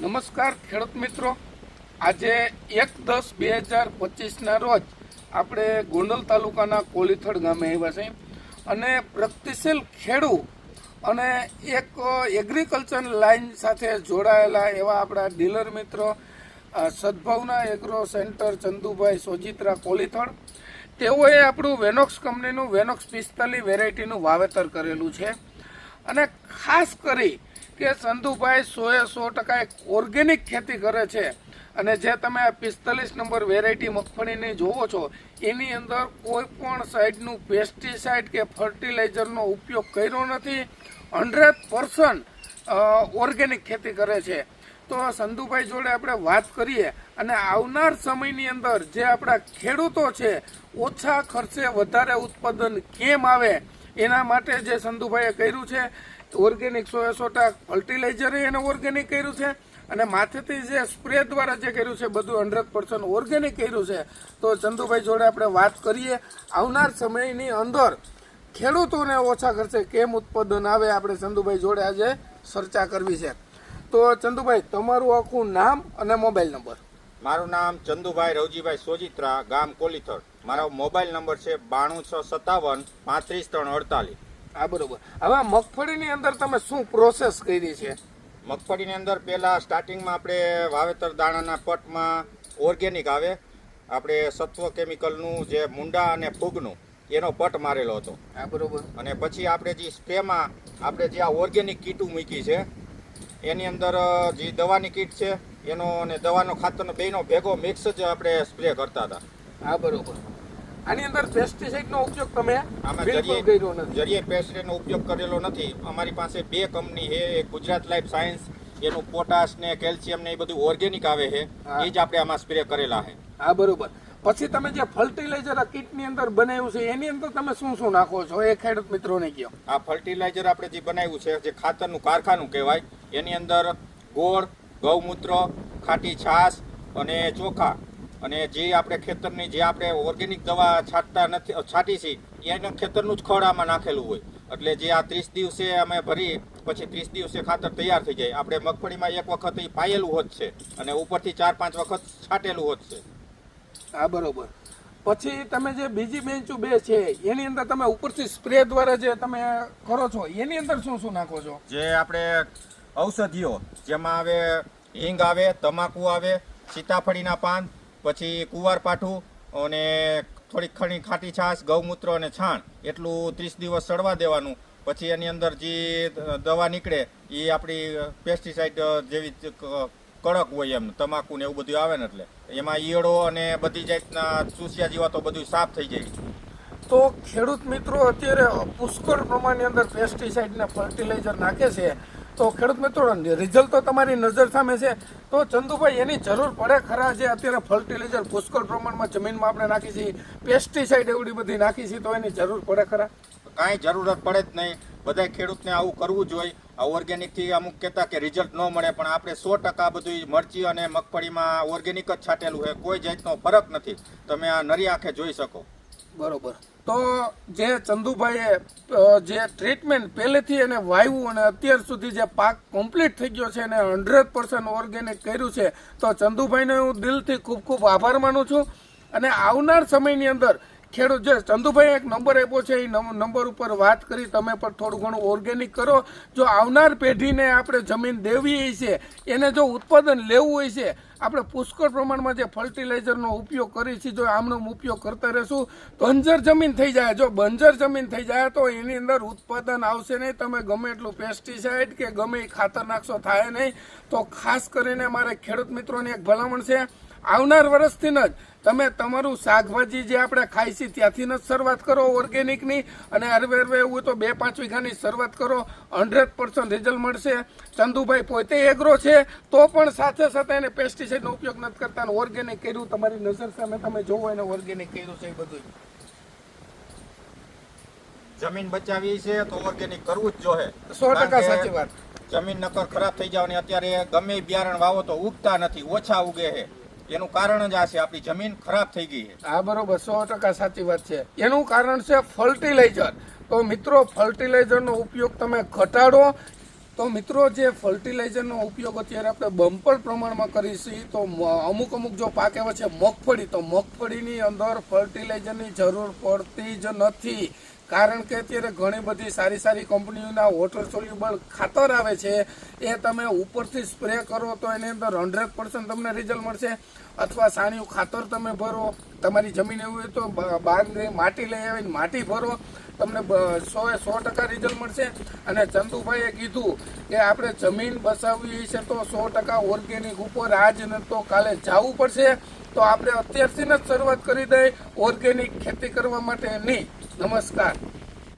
નમસ્કાર ખેડૂત મિત્રો. આજે એક દસ બે હજાર પચીસના રોજ આપણે ગોંડલ તાલુકાના કોલીથડ ગામે આવ્યા છે અને પ્રગતિશીલ ખેડૂ અને એક એગ્રીકલ્ચર લાઈન સાથે જોડાયેલા એવા આપણા ડીલર મિત્રો સદભાવના એગ્રો સેન્ટર ચંદુભાઈ સોજિત્રા કોલીથડ. તેઓએ આપણું વેનોક્સ કંપનીનું વેનોક્સ પિસ્તાલીસ વેરાયટીનું વાવેતર કરેલું છે. અને ખાસ કરી કે સંધુભાઈ સોએ સો ટકા એક ઓર્ગેનિક ખેતી કરે છે. અને જે તમે પિસ્તાલીસ નંબર વેરાયટી મગફળીની જોવો છો, એની અંદર કોઈ પણ સાઈડનું પેસ્ટિસાઇડ કે ફર્ટિલાઇઝરનો ઉપયોગ કર્યો નથી. હંડ્રેડ પર્સન્ટ ઓર્ગેનિક ખેતી કરે છે. તો સંધુભાઈ જોડે આપણે વાત કરીએ અને આવનાર સમયની અંદર જે આપણા ખેડૂતો છે, ઓછા ખર્ચે વધારે ઉત્પાદન કેમ આવે એના માટે જે સંધુભાઈએ કર્યું છે ઓર્ગેનિક સો સો ટકા ફર્ટિલાઇઝરે એને ઓર્ગેનિક કર્યું છે, અને માથેથી જે સ્પ્રે દ્વારા જે કર્યું છે, બધું હંડ્રેડ પર્સન્ટ ઓર્ગેનિક કર્યું છે. તો ચંદુભાઈ જોડે આપણે વાત કરીએ. આવનાર સમયની અંદર ખેડૂતોને ઓછા ખર્ચે કેમ ઉત્પાદન આવે, આપણે ચંદુભાઈ જોડે આજે ચર્ચા કરવી છે. તો ચંદુભાઈ તમારું આખું નામ અને મોબાઈલ નંબર. મારું નામ ચંદુભાઈ રવજીભાઈ સોજિત્રા, ગામ કોલીથડ મારો મોબાઈલ નંબર છે બાણું છ સત્તાવન પાંત્રીસ ત્રણ અડતાલીસ. હા બરોબર. હવે આ મગફળીની અંદર તમે શું પ્રોસેસ કરી છે? મગફળીની અંદર પહેલાં સ્ટાર્ટિંગમાં આપણે વાવેતર દાણાના પટમાં ઓર્ગેનિક આવે. આપણે સત્વ કેમિકલનું જે મુંડા અને ફૂગનું એનો પટ મારેલો હતો. હા બરોબર. અને પછી આપણે જે સ્પ્રેમાં આપણે જે આ ઓર્ગેનિક કીટું મૂકી છે એની અંદર જે દવાની કીટ છે એનો અને દવાનો ખાતરનો બેનો ભેગો મિક્સ જ આપણે સ્પ્રે કરતા હતા. હા બરોબર. આની અંદર પેસ્ટિસાઇડનો ઉપયોગ તમે બિલકુલ કર્યો નથી. જરીએ પેસ્ટનો ઉપયોગ કરેલો નથી. અમારી પાસે બે કંપની છે. એક ગુજરાત લાઈફ સાયન્સ એનું પોટાશ ને કેલ્શિયમ ને એ બધું ઓર્ગેનિક આવે છે. એ જ આપણે આમાં સ્પ્રે કરેલા છે. હા બરોબર. પછી તમે જે ફર્ટિલાઇઝર આ કીટની અંદર બનાવ્યું છે એની અંદર તમે શું શું નાખો છો? એ ખેડૂત મિત્રોને કહો. આ ફર્ટિલાઇઝર આપણે જે બનાવ્યું છે જે ખાતરનું કારખાનું કહેવાય એની અંદર ગોળ ગૌમૂત્ર ખાટી છાશ અને ચોખા અને જે આપણે ખેતરની જે આપણે ઓર્ગેનિક દવા છાંટતા નથી છાંટી છે એને ખેતરનું જ ખડ આમાં નાખેલું હોય. એટલે જે આ ત્રીસ દિવસે અમે ભરી પછી ત્રીસ દિવસે ખાતર તૈયાર થઈ જાય. આપણે મગફળીમાં એક વખત એ પાયેલું હોત છે અને ઉપરથી ચાર પાંચ વખત છાંટેલું હોત છે. હા બરોબર. પછી તમે જે બીજી બેન્ચો બે છે એની અંદર તમે ઉપરથી સ્પ્રે દ્વારા જે તમે કરો છો એની અંદર શું શું નાખો છો? જે આપણે ઔષધિઓ જેમાં આવે હિંગ આવે તમાકુ આવે સીતાફળીના પાન પછી કુવારપાઠું અને થોડીક ખણી ખાટી છાશ, ગૌમૂત્ર અને છાણ, એટલું ત્રીસ દિવસ સડવા દેવાનું. પછી એની અંદર જે દવા નીકળે, એ આપણી પેસ્ટિસાઇડ જેવી કડક હોય એમ, તમાકુ ને એવું બધું આવે ને એટલે. એમાં ઈયળો અને બધી જાતના ચૂસિયા જીવાતો બધું સાફ થઈ જાય. તો ખેડૂત મિત્રો, અત્યારે પુષ્કળ પ્રમાણની અંદર પેસ્ટિસાઇડ ને ફર્ટિલાઇઝર નાખે છે. તો ખેડૂત મિત્રો રિઝલ્ટ તો તમારી નજર સામે છે. તો ચંદુભાઈ, એની જરૂર પડે ખરા જે અત્યારે ફર્ટિલાઇઝર પુષ્કળ પ્રમાણમાં જમીનમાં આપણે નાખી છીએ પેસ્ટિસાઇડ એવડી બધી નાખી છીએ, તો એની જરૂર પડે ખરા? કાંઈ જરૂરત પડે જ નહીં. બધા ખેડૂતને આવું કરવું જોઈએ આ ઓર્ગેનિકથી અમુક કહેતા કે રિઝલ્ટ ન મળે, પણ આપણે સો ટકા બધું મરચી અને મગફળીમાં ઓર્ગેનિક જ છાંટેલું છે. કોઈ જાતનો ફરક નથી. તમે આ નરી આંખે જોઈ શકો. બરોબર. તો જે ચંદુભાઈએ જે ટ્રીટમેન્ટ પહેલેથી એને વાવ્યું અને અત્યાર સુધી જે પાક કમ્પ્લીટ થઈ ગયો છે અને હંડ્રેડ પર્સન્ટ ઓર્ગેનિક કર્યું છે, તો ચંદુભાઈને હું દિલથી ખૂબ ખૂબ આભાર માનું છું. અને આવનાર સમયની અંદર ખેડૂત, જે ચંદુભાઈ એક નંબર આપ્યો છે, એ નંબર ઉપર વાત કરી, તમે પણ થોડું ઘણું ઓર્ગેનિક કરો. જો આવનાર પેઢીને આપણે જમીન દેવી છે, એને જો ઉત્પાદન લેવું હોય છે આપણે પુષ્કળ પ્રમાણમાં જે ફર્ટિલાઇઝરનો ઉપયોગ કરીએ છીએ જો આમનો ઉપયોગ કરતા રહેશું, બંજર જમીન થઈ જાય. જો બંજર જમીન થઈ જાય, તો એની અંદર ઉત્પાદન આવશે નહીં. તમે ગમે એટલું પેસ્ટિસાઇડ કે ગમે ખાતર નાખશો, થાય નહીં. તો ખાસ કરીને મારે ખેડૂત મિત્રોની એક ભલામણ છે. આવનાર વર્ષથી જ તમે તમારું શાકભાજી જે આપણે ખાઈ છીએ ત્યાંથી જ શરૂઆત કરો ઓર્ગેનિકની અને હરવે હરવે એવું તો બે પાંચ વીઘાની શરૂઆત કરો. હંડ્રેડ પર્સન્ટ રિઝલ્ટ મળશે. ચંદુભાઈ પોતે એગ્રો છે તો પણ સાથે સાથે એને પેસ્ટિસાઇડનો ઉપયોગ નથી કરતા ઓર્ગેનિક કર્યું તમારી નજર સામે તમે જોવો એને ઓર્ગેનિક કર્યું છે એ બધું જમીન બચાવી છે તો ઓર્ગેનિક કરવું જ જોઈએ. સો ટકા સાચી વાત. જમીન નકર ખરાબ થઈ જવાની. અત્યારે ગમે બિયારણ વાવો તો ઉગતા નથી ઓછા ઉગે છે. એનું કારણ જ આ છે, આપણી જમીન ખરાબ થઈ ગઈ છે. હા, બરોબર, સો ટકા સાચી વાત છે. એનું કારણ છે ફર્ટિલાઇઝર. તો મિત્રો, ફર્ટિલાઇઝરનો ઉપયોગ તમે ઘટાડો. તો મિત્રો, જે ફર્ટિલાઇઝરનો ઉપયોગ અત્યારે આપણે બમ્પર પ્રમાણમાં કરીશું તો અમુક અમુક જો પાક એવા છે, મગફળી. તો મગફળીની અંદર ફર્ટિલાઇઝરની જરૂર પડતી જ નથી. કારણ કે અત્યારે ઘણી બધી સારી સારી કંપનીઓના વોટર સોલ્યુબલ ખાતર આવે છે, એ તમે ઉપરથી સ્પ્રે કરો તો એની અંદર હંડ્રેડ પર્સન્ટ તમને રિઝલ્ટ મળશે. અથવા સાણિયું ખાતર તમે ભરો, તમારી જમીન એવું હોય તો બ- બહારની માટી લઈ આવીને માટી ભરો, તમને સો એ સો ટકા રિઝલ્ટ મળશે. અને ચંદુભાઈએ કીધું કે આપણે જમીન બસાવવી છે તો સો ટકા ઓર્ગેનિક ઉપર આજ ન તો કાલે જવું પડશે. તો આપણે અત્યારથી જ શરૂઆત કરી દઈએ ઓર્ગેનિક ખેતી કરવા માટે નહીં. નમસ્કાર